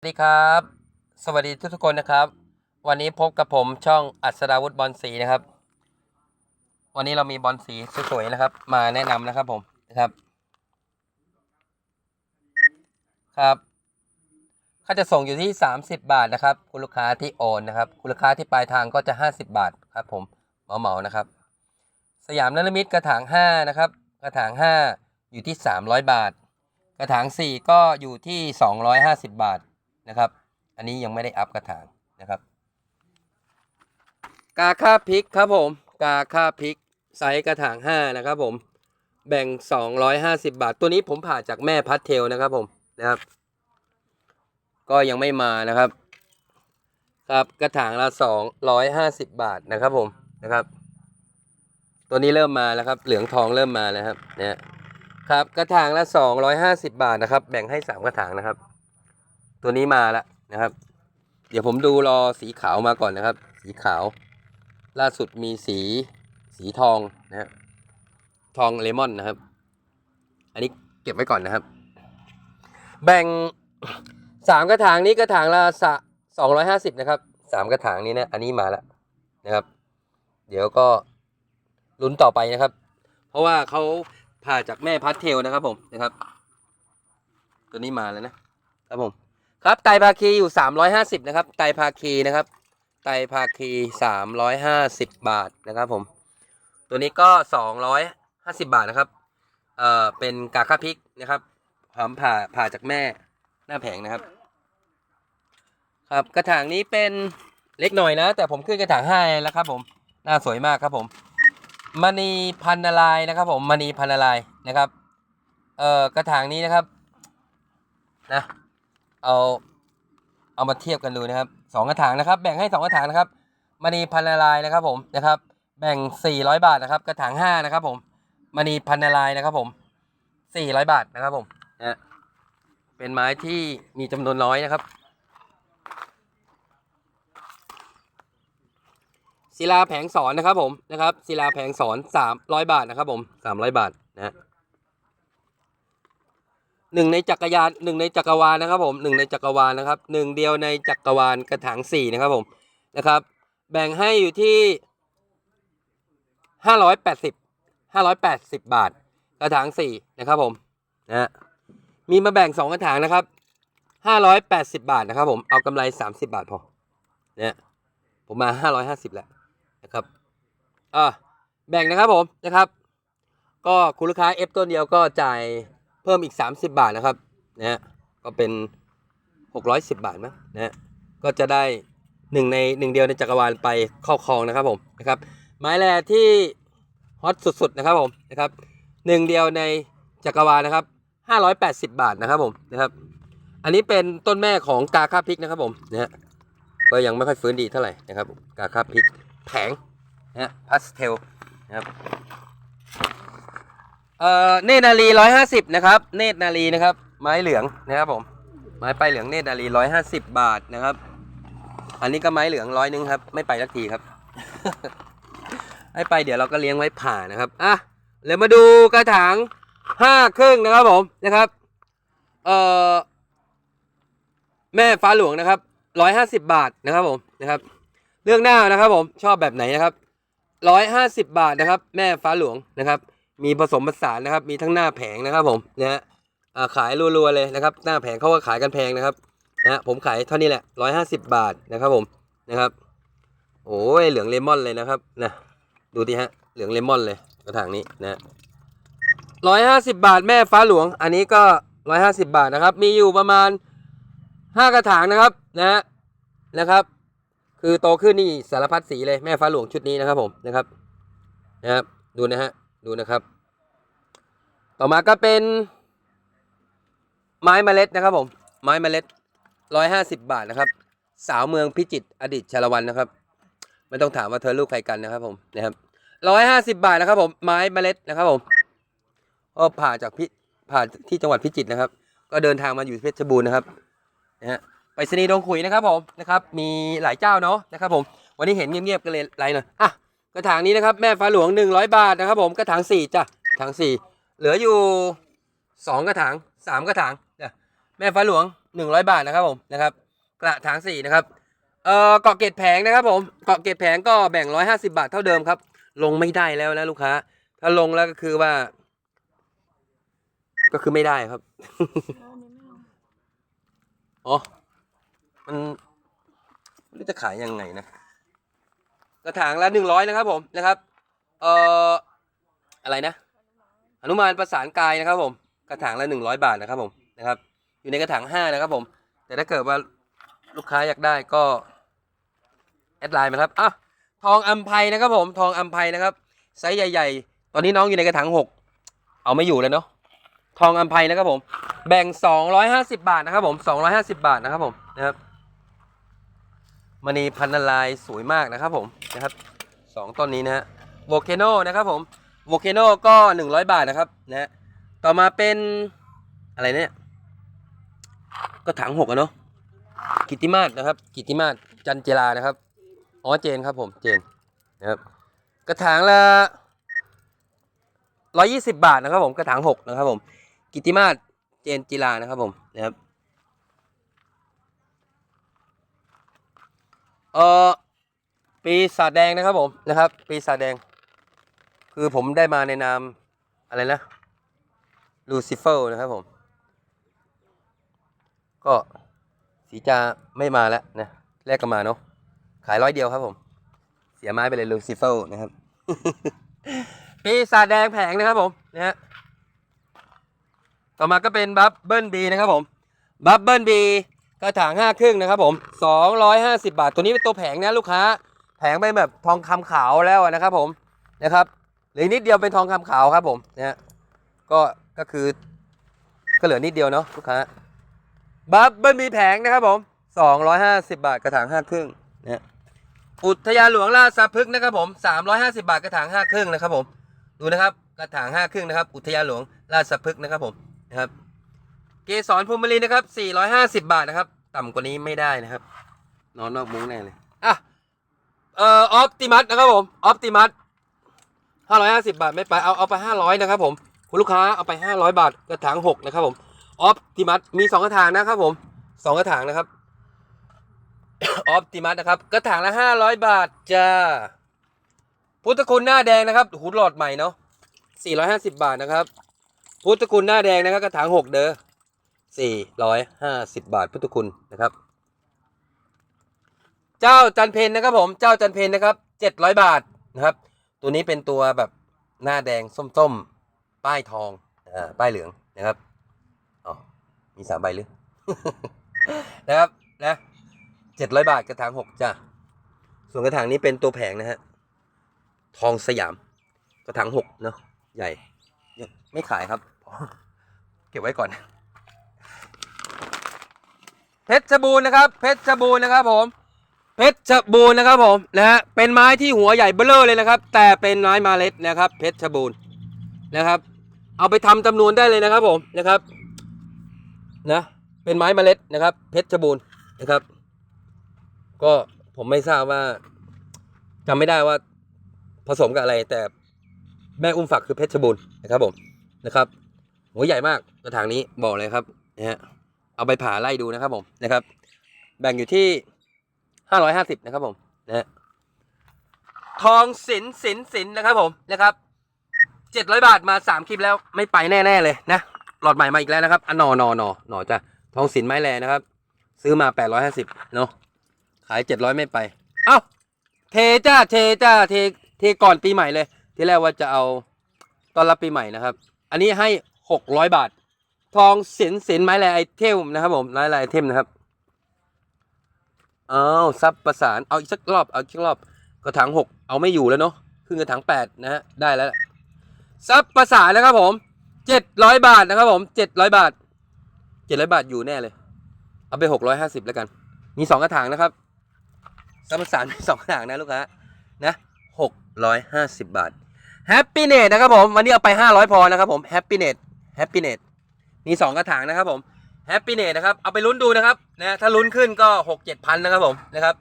สวัสดีครับ สวัสดีทุกๆคนนะครับ วันนี้พบกับผมช่องอัศดาวุฒิบอลสีนะครับ วันนี้เรามีบอลสีสวยๆนะครับ มาแนะนำนะครับผมนะครับ ครับค่าจะส่งอยู่ที่ 30 บาทนะครับ คุณลูกค้าที่โอนนะครับ คุณลูกค้าที่ปลายทางก็จะ 50 บาทครับ ผมเหมาๆนะครับ สยามนรมิตรกระถาง5นะครับ กระถาง 5 อยู่ที่ 300 บาท กระถาง 4 ก็อยู่ที่ 250 บาท นะครับ อันนี้ยังไม่ได้อัพกระถางนะครับ กาค่าพริกครับผม กาค่าพริกไซส์กระถาง 5 นะครับผม แบ่ง 250 บาท ตัวนี้ผมผ่าจากแม่พัทเทลนะครับผมนะครับ ก็ยังไม่มานะครับ ครับกระถางละ 250 บาทนะครับผมนะครับ ตัวนี้เริ่มมาแล้วครับ เหลืองทองเริ่มมาแล้วครับเนี่ยครับกระถางละ 250 บาทนะครับ แบ่งให้ 3 กระถางนะครับ ตัวนี้มาแล้วนะครับ เดี๋ยวผมดูรอสีขาวมาก่อนนะครับ สีขาว ล่าสุดมีสีสีทองนะฮะทองเลมอนนะครับ อันนี้เก็บไว้ก่อนนะครับ แบ่งสามกระถางนี้กระถางละสะสองร้อยห้าสิบนะครับสามกระถางนี้นะ อันนี้มาแล้วนะครับ เดี๋ยวก็ลุ้นต่อไปนะครับ เพราะว่าเขาผ่าจากแม่พัดเทลนะครับผมนะครับ ตัวนี้มาแล้วนะครับผม ครับไตรภาคีอยู่สามร้อยห้าสิบนะครับ ไตรภาคีนะครับ ไตรภาคีสามร้อยห้าสิบบาทนะครับผม ตัวนี้ก็สองร้อยห้าสิบบาทนะครับ เอ่อ เป็นกาคาพริกนะครับผมผ่าผ่าจากแม่หน้าแผงนะครับ ครับกระถางนี้เป็นเล็กหน่อยนะ แต่ผมขึ้นกระถางให้แล้วครับ ผมหน้าสวยมากครับผมมณีพันนาลายนะครับ ผมมณีพันนาลายนะครับ เอ่อกระถางนี้นะครับ นะ เอาเอามาเทียบกันดูนะครับสองกระถางนะครับ แบ่งให้สองกระถางนะครับมณีพันนาลายนะครับผมนะครับ แบ่งสี่ร้อยบาทนะครับ กระถางห้านะครับผมมณีพันนาลายนะครับ ผมสี่ร้อยบาทนะครับผมนะเป็นไม้ที่มีจำนวนน้อยนะครับศิลาแผงสอนนะครับผมนะครับศิลาแผงสอนสามร้อยบาทนะครับผมสามร้อยบาทนะ หนึ่งในจักรยานหนึ่งในจักรวาลนะครับผมหนึ่งในจักรวาลนะครับหนึ่งเดียวในจักรวาลกระถางสี่นะครับผมนะครับ แบ่งให้อยู่ที่ห้าร้อยแปดสิบห้าร้อยแปดสิบบาท กระถางสี่นะครับผมนะมีมาแบ่งสองกระถางนะครับห้าร้อยแปดสิบบาทนะครับผมเอากำไรสามสิบบาทพอเนี่ยผมมาห้าร้อยห้าสิบแล้วนะครับอ่าแบ่งนะครับผมนะครับ ก็คุณลูกค้าเอฟต้นเดียวก็จ่าย พิ่มอีก 30 บาทนะครับนะฮะก็เป็น 610 บาทมั้งนะฮะก็จะได้หนึ่งในหนึ่งเดียวในจักรวาลไปครอบครองนะครับผมนะครับไม้แรกที่ฮอตสุดๆนะครับผมนะครับหนึ่งเดียวในจักรวาลนะครับ 580 บาทนะครับผมนะครับ อันนี้เป็นต้นแม่ของกาคาพริกนะครับผมนะฮะก็ยังไม่ค่อยฟื้นดีเท่าไหร่นะครับ กาคาพริกแผงนะฮะพาสเทลนะครับ เอ่อเนตรนารีร้อยห้าสิบนะครับ เนตรนารีนะครับ ไม้เหลืองนะครับผม ไม้ไปเหลืองเนตรนารีร้อยห้าสิบบาทนะครับ อันนี้ก็ไม้เหลืองร้อยหนึงครับ ไม่ไปสักทีครับ ให้ไปเดี๋ยวเราก็เลี้ยงไว้ผ่านะครับ อะเลยมาดูกระถางห้าครึ่งนะครับผมนะครับ เอ่อ แม่ฟ้าหลวงนะครับร้อยห้าสิบบาทนะครับผมนะครับ เรื่องหน้านะครับผมชอบแบบไหนนะครับร้อยห้าสิบบาทนะครับ แม่ฟ้าหลวงนะครับ มีผสมผสานนะครับ มีทั้งหน้าแผงนะครับ ผมนะฮะขายรัวๆเลยนะครับ หน้าแผงเขาก็ขายกันแพงนะครับนะผมขายเท่านี้แหละร้อยห้าสิบบาทนะครับผมนะครับ โอ้ยเหลืองเลมอนเลยนะครับนะดูดิฮะเหลืองเลมอนเลยกระถางนี้นะร้อยห้าสิบบาทแม่ฟ้าหลวง อันนี้ก็ร้อยห้าสิบบาทนะครับ มีอยู่ประมาณห้ากระถางนะครับนะฮะนะครับ คือโตขึ้นนี่สารพัดสีเลยแม่ฟ้าหลวงชุดนี้นะครับผมนะครับนะครับดูนะฮะ ดูนะครับ ต่อมาก็เป็น ไม้เมล็ดนะครับผม ไม้เมล็ดร้อยห้าสิบบาทนะครับ สาวเมืองพิจิตรอดีตชาละวันนะครับ ไม่ต้องถามว่าเธอลูกใครกันนะครับผมนะครับร้อยห้าสิบาทนะครับผมไม้เมล็ดนะครับผมก็ผ่าจากพิผ่าที่จังหวัดพิจิตรนะครับ ก็เดินทางมาอยู่เพชรบูรณ์นะครับนะฮะไปสนีดงขุยนะครับผมนะครับ มีหลายเจ้าเนาะนะครับผม วันนี้เห็นเงียบๆกันเลยไลน์หน่อยอะ กระถางนี้นะครับแม่ฟ้าหลวงหนึ่งร้อยบาทนะครับผมกระถางสี่จ้ะกระถางสี่เหลืออยู่สองกระถางสามกระถางจ้ะแม่ฟ้าหลวงหนึ่งร้อยบาทนะครับผมนะครับกระถางสี่นะครับเอ่อเกาะเกตแผงนะครับผมเกาะเกตแผงก็แบ่งร้อยห้าสิบาทเท่าเดิมครับ ลงไม่ได้แล้วนะลูกค้า ถ้าลงแล้วก็คือว่า ก็คือไม่ได้ครับอ๋อมันไม่รู้จะขายยังไงนะ กระถางละหนึ่งร้อยนะครับผมนะครับเอ่ออะไรนะอนุมานประสานกายนะครับผมกระถางละหนึ่งร้อยบาทนะครับผมนะครับ อยู่ในกระถางห้านะครับผมแต่ถ้าเกิดว่าลูกค้าอยากได้ก็แอดไลน์มาครับอะทองอัมไพนะครับผมทองอัมไพนะครับไซส์ใหญ่ ๆ ตอนนี้น้องอยู่ในกระถางหกเอาไม่อยู่เลยเนาะทองอัมไพนะครับผม แบ่งสองร้อยห้าสิบาทนะครับผมสองร้อยห้าสิบาทนะครับผมนะครับ มณีพันนลายสวยมากนะครับผมนะครับสองต้นนี้นะฮะโวเคโนนะครับผมโวเคโนก็หนึ่งร้อยบาทนะครับนะต่อมาเป็นอะไรเนี่ยก็ถังหกอะเนาะกิตติมาศนะครับ กิตติมาศจันเจลานะครับอ๋อเจนครับผมเจนนะครับกระถางละร้อยยี่สิบาทนะครับผมกระถางหกนะครับผมกิตติมาศเจนจิลานะครับผมนะครับ เออปีศาจแดงนะครับผมนะครับ ปีศาจแดง คือผมได้มาในนามอะไรนะลูซิเฟอร์นะครับผม ก็สีจาไม่มาแล้วนะแรกก็มาเนาะขายร้อยเดียวครับผม เสียไม้ไปเลยลูซิเฟอร์นะครับ ปีศาจแดงแผงนะครับผมนะฮะต่อมาก็เป็นบับเบิลบีนะครับผมบับเบิลบี กระถางห้าครึ่งนะครับผมสองร้อยห้าสิบาท ตัวนี้เป็นตัวแผงนะลูกค้า แผงเป็นแบบทองคำขาวแล้วนะครับผมนะครับเหลือนิดเดียวเป็นทองคำขาวครับผมนะก็ก็คือก็เหลือนิดเดียวเนาะลูกค้าบับเบิ้ลบีแผงนะครับผมสองร้อยห้าสิบาทกระถางห้าครึ่งนะอุทยานหลวงราชพฤกษ์นะครับผมสามร้อยห้าสิบาทกระถางห้าครึ่งนะครับผม ดูนะครับกระถางห้าครึ่งนะครับ อุทยานหลวงราชพฤกษ์นะครับผมนะครับ เกสรภูมิลินะครับ 450 บาทนะครับ ต่ำกว่านี้ไม่ได้นะครับ นอนนอกมุ้งแน่เลยอะเอ่อออปติมัสนะครับผมออปติมัส550 บาทไม่ไปเอาเอาไป 500 นะครับผมคุณลูกค้าเอาไป 500 บาทกระถาง 6 นะครับผมออปติมัสมี 2 กระถางนะครับผม2กระถางนะครับออปติมัสนะครับกระถางละ 500 บาทจ้าพุทธคุณหน้าแดงนะครับหูหลอดใหม่เนาะ450 บาทนะครับ พุทธคุณหน้าแดงนะครับกระถางหกเด้อ สี่ร้อยห้าสิบบาทพุทธคุณนะครับ เจ้าจันเพนนะครับผม เจ้าจันเพนนะครับเจ็ดร้อยบาทนะครับ ตัวนี้เป็นตัวแบบหน้าแดงส้มๆ ป้ายทองอ่าป้ายเหลืองนะครับอ๋อมีสามใบหรือ นะครับนะเจ็ดร้อยบาทกระถางหกจ้ะ ส่วนกระถางนี้เป็นตัวแผงนะฮะ ทองสยาม กระถางหกเนาะใหญ่ ไม่ขายครับ เก็บไว้ก่อน เพชรบูรณ์นะครับ เพชรบูรณ์นะครับผม เพชรบูรณ์นะครับผมนะฮะเป็นไม้ที่หัวใหญ่เบ้อเลยนะครับ แต่เป็นไม้มาเล็ดนะครับ เพชรบูรณ์นะครับ เอาไปทำจำนวนได้เลยนะครับผมนะครับนะเป็นไม้เมล็ดนะครับ เพชรบูรณ์นะครับ ก็ผมไม่ทราบว่าจำไม่ได้ว่าผสมกับอะไรแต่แม่อุ้มฝักคือเพชรบูรณ์นะครับผมนะครับหัวใหญ่มากกระถางนี้บอกเลยครับนะฮะ เอาไปผ่าไล่ดูนะครับผมนะครับ แบ่งอยู่ที่ห้าร้อยห้าสิบนะครับผมนะทองสินสินสินนะครับผมนะครับเจ็ดร้อยบาทมาสามคลิปแล้วไม่ไปแน่ ๆ เลยนะหลอดใหม่มาอีกแล้วนะครับอนอนอนอหนอจ้ะทองสินไม้แลนะครับ ซื้อมาแปดร้อยห้าสิบเนาะขายเจ็ดร้อยไม่ไปเอ้าเทจ้าเทจ้าเทเทก่อนปีใหม่เลย ที่แรกว่าจะเอาตอนรับปีใหม่นะครับ อันนี้ให้หกร้อยบาท ทองสินสินไม้ลายไอเทมนะครับผมไม้ลายไอเทมนะครับอ้าวซับประสานเอาอีกสักรอบเอาอีกสักรอบกระถางหกเอาไม่อยู่แล้วเนาะขึ้นกระถางแปดนะฮะได้แล้วซับประสานนะครับผมเจ็ดร้อยบาทนะครับผมเจ็ดร้อยบาทเจ็ดร้อยบาทอยู่แน่เลย เอาไปหกร้อยห้าสิบแล้วกัน มีสองกระถางนะครับซับประสานมีสองกระถางนะลูกค้านะหกร้อยห้าสิบบาทแฮปปี้เนตนะครับผมวันนี้เอาไป500พอนะครับผมแฮปปี้เนตแฮปปี้เนต มี2กระถางนะครับผมแฮปปี้เนตนะครับเอาไปลุ้นดูนะครับนะถ้าลุ้นขึ้นก็6 7พันนะครับผมนะครับ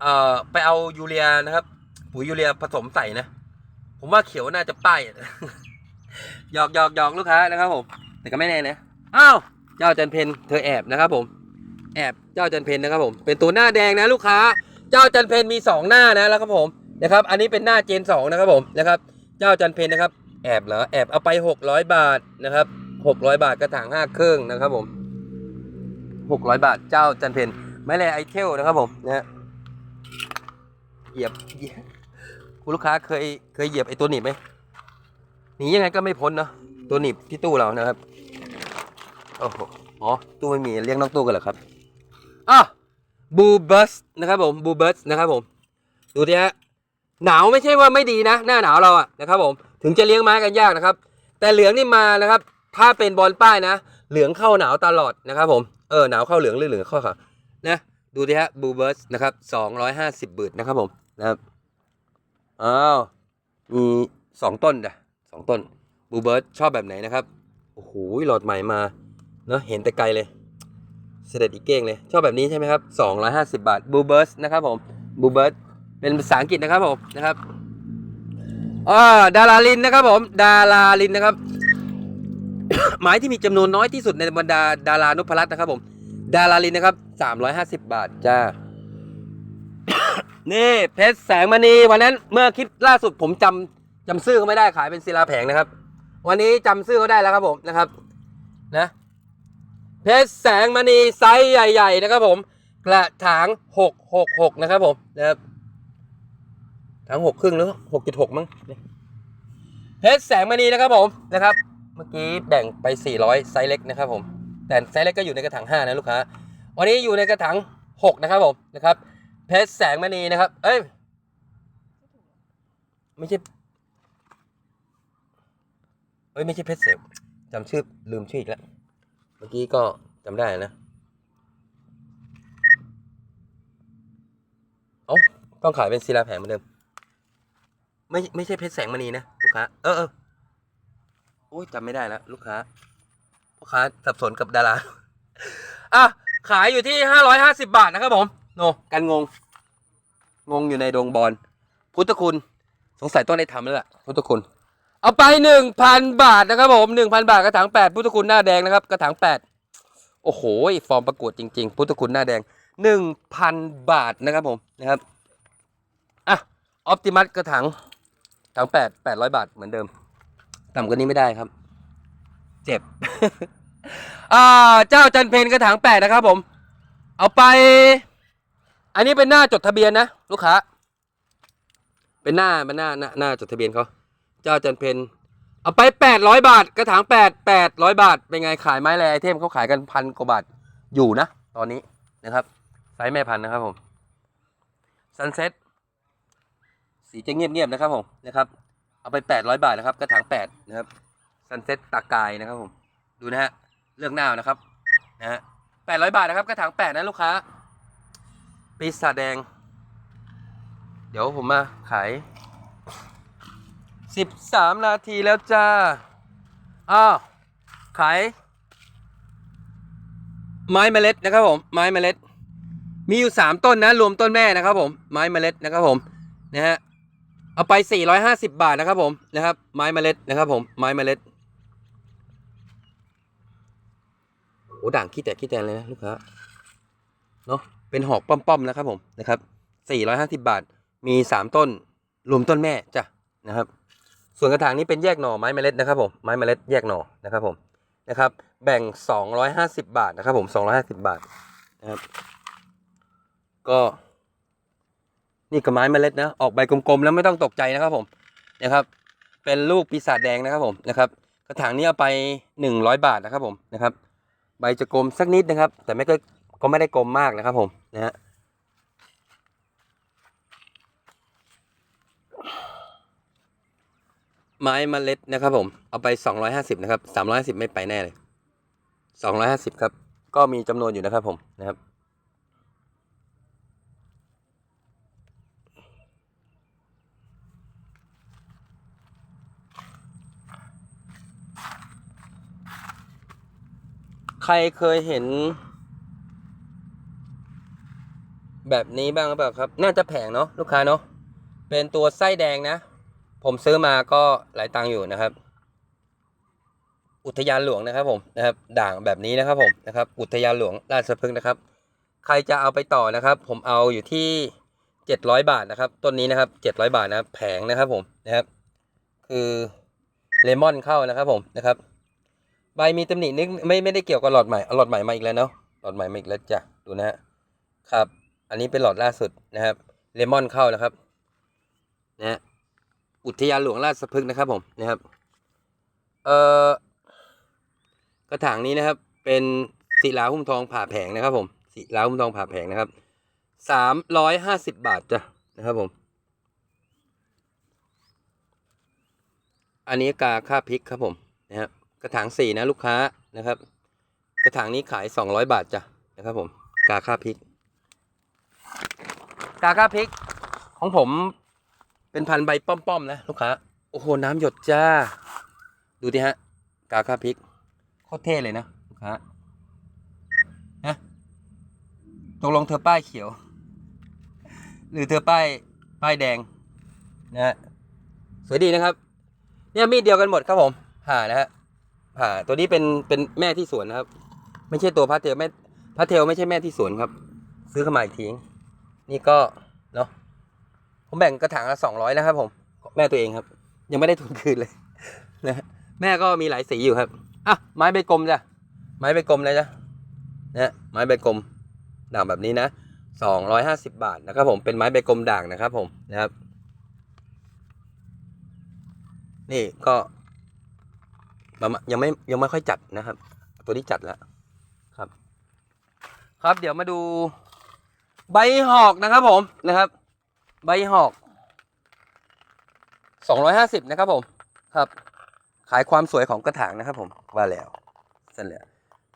เอ่อไปเอายูเรียนะครับปุ๋ยยูเรียผสมใส่นะ ผมว่าเขียวน่าจะป้ายหยอกหยอกหยอกลูกค้านะครับผมแต่ก็ไม่แน่นะอ้าวเจ้าจันเพนเธอแอบนะครับผมแอบเจ้าจันเพนนะครับผมเป็นตัวหน้าแดงนะลูกค้า เจ้าจันเพนมีสองหน้านะแล้วครับผมนะครับ อันนี้เป็นหน้าเจนสองนะครับผมนะครับ เจ้าจันเพนนะครับ แอบเหรอแอบเอาไปหกร้อยบาทนะครับ หกร้อยบาทกระถางห้าเครื่องนะครับผมหกร้อยบาทเจ้าจันเพนไม่เลไอเทลนะครับผมนะเหยียบเหยียบคุณลูกค้าเคยเคยเหยียบไอตัวหนีบไหมหนียังไงก็ไม่พ้นเนาะตัวหนีบที่ตู้เรานะครับโอ้โหอ๋อตู้ไม่มีเรียกนองตู้กันเหรอครับอะบูบัสนะครับผมบูบัสนะครับผมดูดิฮะหนาวไม่ใช่ว่าไม่ดีนะ หน้าหนาวเราอะนะครับผมถึงจะเลี้ยงไม้กันยากนะครับ แต่เหลืองนี่มานะครับ ถ้าเป็นบอลป้ายนะ เหลืองเข้าหนาวตลอดนะครับผม เออหนาวเข้าเหลืองหรือเหลืองเข้าขาวนะ ดูดิฮะบูเบิร์สนะครับสองร้อยห้าสิบบืทนะครับผมนะครับ อ้าวมีสองต้นจ้ะสองต้นบูเบิร์สชอบแบบไหนนะครับ โอ้โหหลอดใหม่มาเนอะเห็นแต่ไกลเลย เสด็จอีกเก้งเลย ชอบแบบนี้ใช่ไหมครับ250บาทบูเบิร์สนะครับผมบูเบิร์สเป็นภาษาอังกฤษนะครับผมนะครับอ่าดาราลินนะครับผม ดาราลินนะครับ หมายที่มีจำนวนน้อยที่สุดในบรรดาดารานุพรัตน์นะครับ ผม ดาราลินนะครับ350บบาทจ้า นี่เพชรแสงมณีวันนั้นเมื่อคลิปล่าสุดผมจำจำซื้อเขาไม่ได้ขายเป็นศิลาแผงนะครับ วันนี้จำซื้อเขาได้แล้วครับผมนะครับ นะ เพชรแสงมณีไซส์ใหญ่ ๆ นะครับ ผมกระถางหกหกหกนะครับ ผมนะครับถางหกครึ่งหรือหกจุดหกมั้งเพชรแสงมณีนะครับผมนะครับ มื่อกี้แบ่งไป 400 ไซส์เล็กนะครับผมแต่ไซส์เล็กก็อยู่ในกระถาง5นะลูกค้าวันนี้อยู่ในกระถาง6นะครับผมนะครับเพชรแสงมณีนะครับ เอ้ยไม่ใช่เอ้ยไม่ใช่เพชรแสงจำชื่อลืมชื่ออีกแล้วเมื่อกี้ก็จำได้นะเอ้าต้องขายเป็นศิลาแผงเหมือนเดิมไม่ไม่ใช่เพชรแสงมณีนะลูกค้าเออเออ โอ้ยจำไม่ได้แล้วลูกค้าลูกค้าสับสนกับดาราอะขายอยู่ที่ห้าร้อยห้าสิบาทนะครับผมโนกันงง งงอยู่ในดงบอลพุทธคุณ สงสัยต้องได้ทำแล้วล่ะพุทธคุณ เอาไปหนึ่งพันบาทนะครับผมหนึ่งพันบาทกระถางแปดพุทธคุณหน้าแดงนะครับกระถางแปดโอ้โหฟอร์มประกวดจริง ๆ พุทธคุณหน้าแดงหนึ่งพันบาทนะครับผมนะครับอะออ t ติมัสกระถางถางแปดแปดร้อยบาทเหมือนเดิม ต่ำกว่านี้ไม่ได้ครับ เจ็บ อ่า เจ้าจันเพนกระถางแปดนะครับผม เอาไป อันนี้เป็นหน้าจดทะเบียนนะลูกค้า เป็นหน้าเป็นหน้าหน้าหน้าจดทะเบียนเขาเจ้าจันเพนเอาไปแปดร้อยบาท กระถางแปดแปดร้อยบาท เป็นไงขายไม้แรไอเทมเขาขายกันพันกว่าบาทอยู่นะ ตอนนี้นะครับไซส์แม่พันธุ์นะครับผมซันเซ็ตสีจะเงียบๆนะครับผมนะครับ เอาไปแปดร้อยบาทนะครับกระถางแปดนะครับซันเซ็ตตากายนะครับผมดูนะฮะเลือกหน้านะครับนะฮะแปดร้อยบาทนะครับกระถางแปดนะลูกค้าปีศาจแดง เดี๋ยวผมมาขายสิบสามนาทีแล้วจ้าอ้าวขายไม้เมล็ดนะครับผมไม้เมล็ด มีอยู่สามต้นนะรวมต้นแม่นะครับผมไม้เมล็ดนะครับผมนะฮะ เอาไป 450 บาทนะครับผมนะครับ ไม้เมล็ดนะครับผมไม้เมล็ดโอ้ด่างขี้แตกขี้แตนเลยนะลูกค้าเนาะเป็นหอกป้อมๆนะครับผมนะครับ 450 บาทมีสามต้นรวมต้นแม่จ้ะนะครับ ส่วนกระถางนี้เป็นแยกหน่อไม้เมล็ดนะครับผมไม้เมล็ดแยกหน่อนะครับผมนะครับแบ่ง 250 บาทนะครับผม 250 บาทนะครับก็ นี่ก็ไม้เมล็ดนะ ออกใบกลมๆแล้วไม่ต้องตกใจนะครับผมนะครับ เป็นลูกปีศาจแดงนะครับผมนะครับ กระถางนี้เอาไป 100 บาทนะครับผมนะครับ ใบจะกลมสักนิดนะครับ แต่ไม่ก็ก็ไม่ได้กลมมากนะครับผมนะฮะไม้เมล็ดนะครับผมเอาไป 250 นะครับ 350 ไม่ไปแน่เลย 250 ครับ ก็มีจำนวนอยู่นะครับผมนะครับ ใครเคยเห็น แบบนี้บ้างหรือเปล่าครับ น่าจะแพงเนาะลูกค้าเนาะเป็นตัวไส้แดงนะ ผมซื้อมาก็หลายตังค์อยู่นะครับ อุทยานหลวงนะครับ ผมนะครับ ด่างแบบนี้นะครับ ผมนะครับ อุทยานหลวงราชพฤกษ์นะครับ ใครจะเอาไปต่อนะครับ ผมเอาอยู่ที่เจ็ดร้อยบาทนะครับต้นนี้นะครับเจ็ดร้อยบาทนะครับแผงนะครับ ผมนะครับ คือเลมอนเข้านะครับ ผมนะครับ ใบมีตำหนินิดไม่ไม่ได้เกี่ยวกับหลอดใหม่เอาหลอดใหม่มาอีกแล้วเนาะหลอดใหม่มาอีกแล้วจ้ะดูนะฮะครับ อันนี้เป็นหลอดล่าสุดนะครับเลมอนเข้านะครับนะฮะอุทยานหลวงราชพฤกษ์นะครับผมนะครับเอ่อกระถางนี้นะครับ เป็นศิลาหุ้มทองผ่าแผงนะครับ ผมศิลาหุ้มทองผ่าแผงนะครับสามร้อยห้าสิบบาทจ้ะนะครับผม อันนี้กาค่าพริกครับผมนะครับ กระถางสี่นะลูกค้านะครับ กระถางนี้ขายสองร้อยบาทจ้ะนะครับผมกาค่าพริก กาค่าพริกของผมเป็นพันใบป้อมๆนะลูกค้าโอ้โหน้ำหยดจ้า ดูดิฮะ กาค่าพริกโคตรเท่เลยนะลูกค้านะตกลงเธอป้ายเขียว หรือเธอป้ายป้ายแดงนะฮะสวยดีนะครับ เนี่ยมีดเดียวกันหมดครับผมผ่านะฮะ ผ่า ตัวนี้เป็นเป็นแม่ที่สวนนะครับ ไม่ใช่ตัวพัทเทลแม่พัทเทลไม่ใช่แม่ที่สวนครับ ซื้อเข้ามาอีกทีนี่ก็เนาะผมแบ่งกระถางละสองร้อยนะครับ ผม แม่ตัวเองครับ ยังไม่ได้ทุนคืนเลยนะแม่ก็มีหลายสีอยู่ครับอะไม้ใบกลมจ้ะไม้ใบกลมเลยจ้ะนะฮะไม้ใบกลมด่างแบบนี้นะสองร้อยห้าสิบบาทนะครับ ผมเป็นไม้ใบกลมด่างนะครับ ผมนะครับ นี่ก็ ประมาณยังไม่ยังไม่ค่อยจัดนะครับ ตัวนี้จัดแล้วครับ ครับเดี๋ยวมาดู ใบหอกนะครับผมนะครับ ใบหอกสองร้อยห้าสิบนะครับผมครับ ขายความสวยของกระถางนะครับ ผมว่าแล้วสร็จแล้ว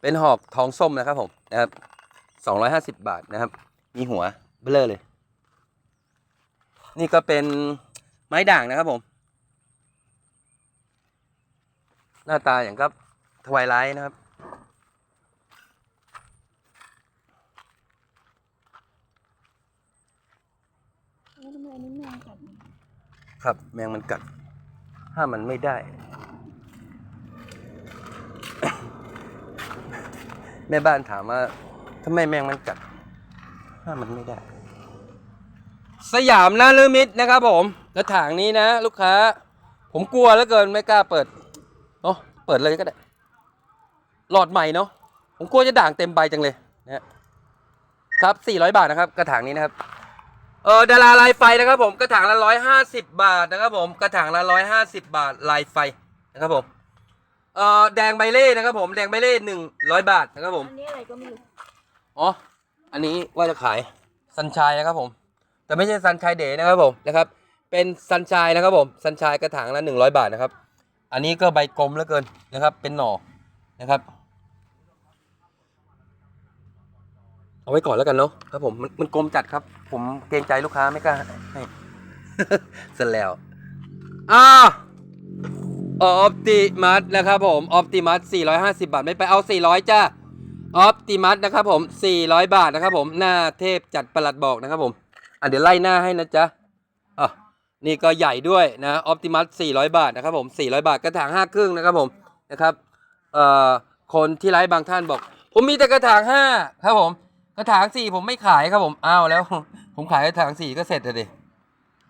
เป็นหอกทองส้มนะครับผมนะครับสองร้อยห้าสิบบาทนะครับ มีหัวเบลอเลย นี่ก็เป็นไม้ด่างนะครับผม หน้าตาอย่างกับทวายไลท์นะครับแล้วทำไมอันนี้แมงกัดเนี่ยครับแมงมันกัด ถ้ามันไม่ได้ แม่บ้านถามว่าทำไมแมงมันกัด ถ้ามันไม่ได้ สยามนาลืมิตนะครับผมกระถางนี้นะ ลูกค้า ผมกลัวแล้วเกินไม่กล้าเปิด โอ้เปิดเลยก็ได้ หลอดใหม่เนาะผมกลัวจะด่างเต็มใบจังเลยนะครับ400 บาทนะครับ กระถางนี้นะครับเออดาราลายไฟนะครับ ผมกระถางละร้อยห้าสิบบาทนะครับ ผมกระถางละร้อยห้าสิบบาทลายไฟนะครับผมเออแดงใบเล่นะครับผมแดงใบเล่หนึ่งร้อยบาทนะครับผมอันนี้อะไรก็ไม่รู้อ๋ออันนี้ว่าจะขายซันชายนะครับผม แต่ไม่ใช่ซันชายเดย์นะครับผมนะครับ เป็นซันชายนะครับผมซันชายกระถางละหนึ่งร้อยบาทนะครับ อันนี้ก็ใบกลมเหลือเกินนะครับ เป็นหน่อนะครับ เอาไว้ก่อนแล้วกันเนาะครับผมมันมันกลมจัดครับ ผมเกรงใจลูกค้าไม่กล้าให้เสร็จแล้วอ่าออปติมัสนะครับผมออปติมัส450 บาท ไม่ไปเอา 400 จ้าออปติมัสนะครับผม 400 บาทนะครับผม หน้าเทพจัดประหลัดบอกนะครับผม อะเดี๋ยวไล่หน้าให้นะจ๊ะอะ นี่ก็ใหญ่ด้วยนะออปติมัส400 บาทนะครับผม400 บาทกระถาง5ครึ่งนะครับผมนะครับเอ่อคนที่ไลฟ์บางท่านบอก ผมมีแต่กระถาง5ครับผมกระถางสี่ผมไม่ขายครับผมอ้าวแล้ว ผมขายกระถางสี่ก็เสร็จเลยดิ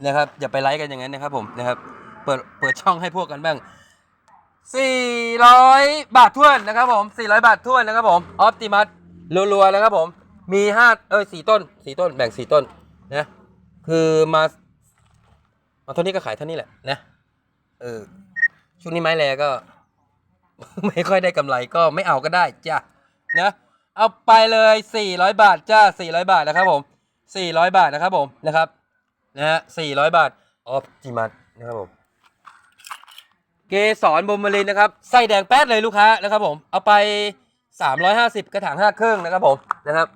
นะครับอย่าไปไลค์กันอย่างนั้นนะครับผมนะครับเปิดเปิดช่องให้พวกกันบ้างสี่ร้อยบาทท้วนนะครับผมสี่ร้อยบาทท้วนนะครับผมออ t ติมัสรัวๆนะครับผมมีห้าเออสีต้นสีต้นแบ่งสีต้นนะคือมา มาเท่านี้ก็ขายเท่านี้แหละนะเออช่วงนี้ไม้แรก็ ไม่ค่อยได้กำไรก็ไม่เอาก็ได้จ้ะนะเอาไปเลย 400 บาทจ้า 400 บาทนะครับผม 400 บาทนะครับผมนะครับนะฮะ400 บาทออ t ติมัสนะครับผมเกสรบมมลินนะครับไส้แดงแป๊ดเลยลูกค้านะครับผมเอาไป 350 กระถาง5เครื่องนะครับผมนะครับ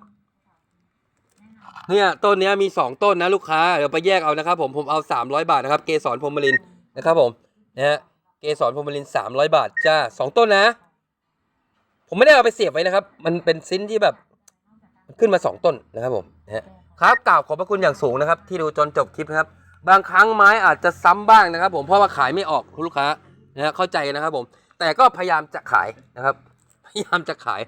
เนี่ยต้นเนี้ยมี 2 ต้นนะลูกค้าเดี๋ยวไปแยกเอานะครับผมผมเอา 300 บาทนะครับเกสรพรมลินนะครับผมนะฮะเกสรพรมลิน300 บาทจ้า2ต้นนะ ผมไม่ได้เอาไปเสียบไว้นะครับ มันเป็นซิ้นที่แบบขึ้นมา 2 ต้นนะครับผมนะครับกล่าวขอบพระคุณอย่างสูงนะครับ ที่ดูจนจบคลิปนะครับ บางครั้งไม้อาจจะซ้ำบ้างนะครับ ผมเพราะว่าขายไม่ออกคุณลูกค้านะฮะเข้าใจนะครับผม แต่ก็พยายามจะขายนะครับ พยายามจะขาย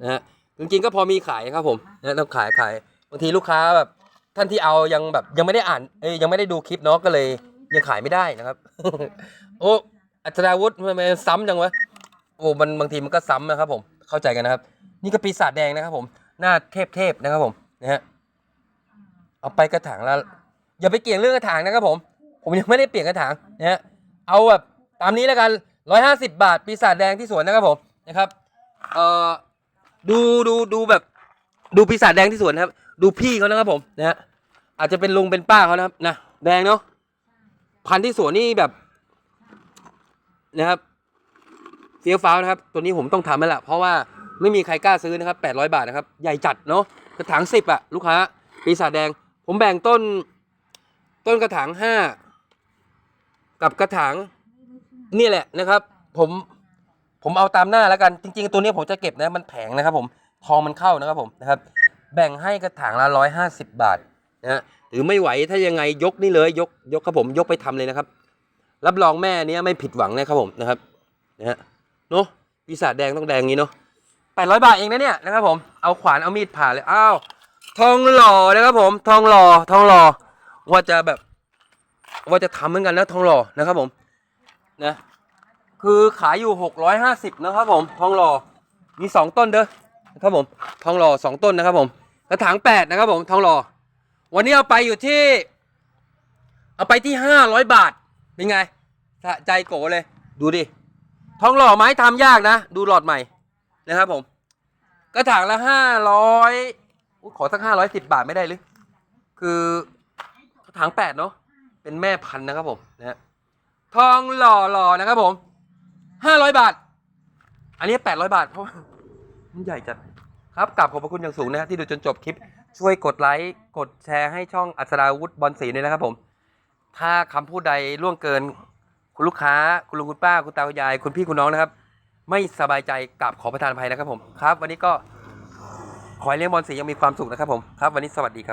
นะฮะจริงๆก็พอมีขายครับผมนะต้องขายขาย บางทีลูกค้าแบบท่านที่เอายังแบบยังไม่ได้อ่านเอ้ยยังไม่ได้ดูคลิปเนาะก็เลยยังขายไม่ได้นะครับ โอ้อัศดาวุฒิทำไมซ้ำจังวะโอ้มันบางทีมันก็ซ้ำนะครับ ผมเข้าใจกันนะครับ นี่ก็ปีศาจแดงนะครับ ผมหน้าเทพเทพๆนะครับผมนะฮะเอาไปกระถางแล้วอย่าไปเกี่ยงเรื่องกระถางนะครับ ผม ผมยังไม่ได้เปลี่ยนกระถางนะฮะเอาแบบตามนี้แล้วกันร้อยห้าสิบบาท ปีศาจแดงที่สวนนะครับผมนะครับเอ่อดูดูดูแบบดูปีศาจแดงที่สวนครับ ดูพี่เขานะครับผมนะฮะอาจจะเป็นลุงเป็นป้าเขานะครับนะแดงเนาะพันธุ์ที่สวนนี่แบบนะครับเฟี้ยวฟ้าวนะครับ ตัวนี้ผมต้องทำแล้วล่ะเพราะว่าไม่มีใครกล้าซื้อนะครับ800 บาทนะครับ ใหญ่จัดเนาะกระถางสิบอะลูกค้าปีศาจแดง ผมแบ่งต้น ต้นกระถางห้ากับกระถางนี่แหละนะครับ ผมผมเอาตามหน้าแล้วกันจริง ๆ ตัวนี้ผมจะเก็บนะมันแพงนะครับ ผมทองมันเข้านะครับผมนะครับ แบ่งให้กระถางละร้อยห้าสิบบาทนะฮะหรือไม่ไหวถ้ายังไงยกนี่เลยยกยกครับผมยกไปทำเลยนะครับ รับรองแม่เนี้ยไม่ผิดหวังนะครับผมนะครับนะฮะเนาะปีศาจแดงต้องแดงงี้เนาะแปดร้อยบาทเองนะเนี่ยนะครับผมเอาขวานเอามีดผ่าเลยอ้าวทองหล่อนะครับผมทองหล่อทองหล่อว่าจะแบบ ว่าจะทำเหมือนกันนะทองหล่อนะครับผมนะคือขายอยู่หกร้อยห้าสิบนะครับผมทองหล่อมีสองต้นเด้อ ครับผมทองหล่อสองต้นนะครับผมกระถางแปดนะครับผมทองหล่อวันนี้เอาไปอยู่ที่ เอาไปที่ห้าร้อยบาทเป็นไงสะใจโกเลย ดูดิทองหล่อไม้ทำยากนะ ดูหลอดใหม่นะครับผมกระถางละห้าร้อยขอสักห้าร้อยสิบบาทไม่ได้หรือ คือกระถางแปดเนาะเป็นแม่พันธุ์นะครับผมนะทองหล่อหล่อนะครับผมห้าร้อยบาท อันนี้แปดร้อยบาทเพราะ มันใหญ่จัดครับกลับขอบพระคุณอย่างสูงนะฮะที่ดูจนจบคลิป ช่วยกดไลค์กดแชร์ให้ช่องอัศราวุธบอลสีด้วยนะครับผม ถ้าคำพูดใดล่วงเกิน คุณลูกค้า คุณลุงคุณป้าคุณตาคุณยาย คุณพี่คุณน้องนะครับ ไม่สบายใจกลับขอประทานอภัยนะครับผมครับ วันนี้ก็ขอให้เลี้ยงบอลสียังมีความสุขนะครับผมครับ วันนี้สวัสดีครับ